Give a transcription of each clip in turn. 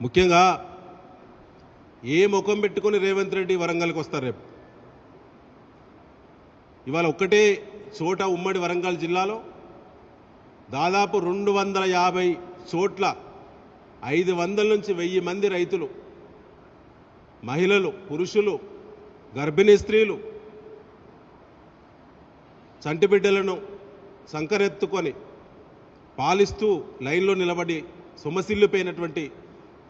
ముఖ్యంగా ఏ ముఖం పెట్టుకొని రేవంత్ రెడ్డి వరంగల్కి వస్తారు రేపు? ఇవాళ ఒక్కటే చోట ఉమ్మడి వరంగల్ జిల్లాలో దాదాపు రెండు వందల యాభై చోట్ల ఐదు వందల నుంచి వెయ్యి మంది రైతులు మహిళలు పురుషులు గర్భిణీ స్త్రీలు చంటి బిడ్డలను సంకరెత్తుకొని పాలిస్తూ లైన్లో నిలబడి సొమసిల్లిపోయినటువంటి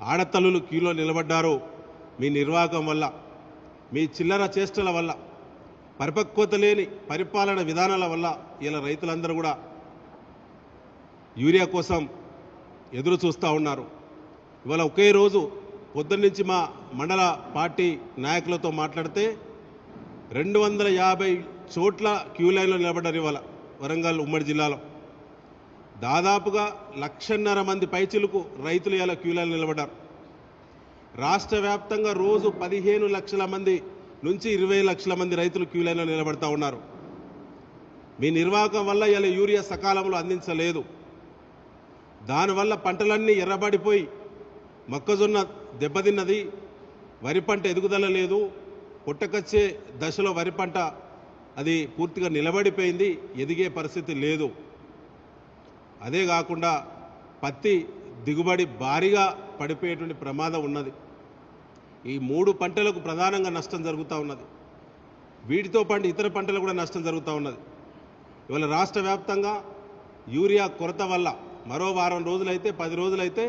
ఆడతల్లులు క్యూలో నిలబడ్డారు. మీ నిర్వాహకం వల్ల మీ చిల్లర చేష్టల వల్ల పరిపక్వత లేని పరిపాలన విధానాల వల్ల ఇలా రైతులందరూ కూడా యూరియా కోసం ఎదురు చూస్తూ ఉన్నారు. ఇవాళ ఒకే రోజు పొద్దున్నుంచి మా మండల పార్టీ నాయకులతో మాట్లాడితే రెండు వందల యాభై చోట్ల క్యూ లైన్లో నిలబడ్డారు ఇవాళ వరంగల్ ఉమ్మడి జిల్లాలో. దాదాపుగా లక్షన్నర మంది పైచిలకు రైతులు ఇలా క్యూలలో నిలబడ్డారు. రాష్ట్ర వ్యాప్తంగా రోజు పదిహేను లక్షల మంది నుంచి ఇరవై లక్షల మంది రైతులు క్యూలైన్లో నిలబడతా ఉన్నారు. మీ నిర్వాహకం వల్ల ఇలా యూరియా సకాలంలో అందించలేదు. దానివల్ల పంటలన్నీ ఎర్రబడిపోయి మొక్కజొన్న దెబ్బతిన్నది వరి పంట ఎదుగుదల లేదు పుట్టకచ్చే దశలో వరి పంట అది పూర్తిగా నిలబడిపోయింది ఎదిగే పరిస్థితి లేదు. అదే కాకుండా పత్తి దిగుబడి భారీగా పడిపోయేటువంటి ప్రమాదం ఉన్నది. ఈ మూడు పంటలకు ప్రధానంగా నష్టం జరుగుతూ ఉన్నది. వీటితో పాటు ఇతర పంటలకు కూడా నష్టం జరుగుతూ ఉన్నది. ఇవాళ రాష్ట్ర వ్యాప్తంగా యూరియా కొరత వల్ల మరో వారం రోజులైతే పది రోజులైతే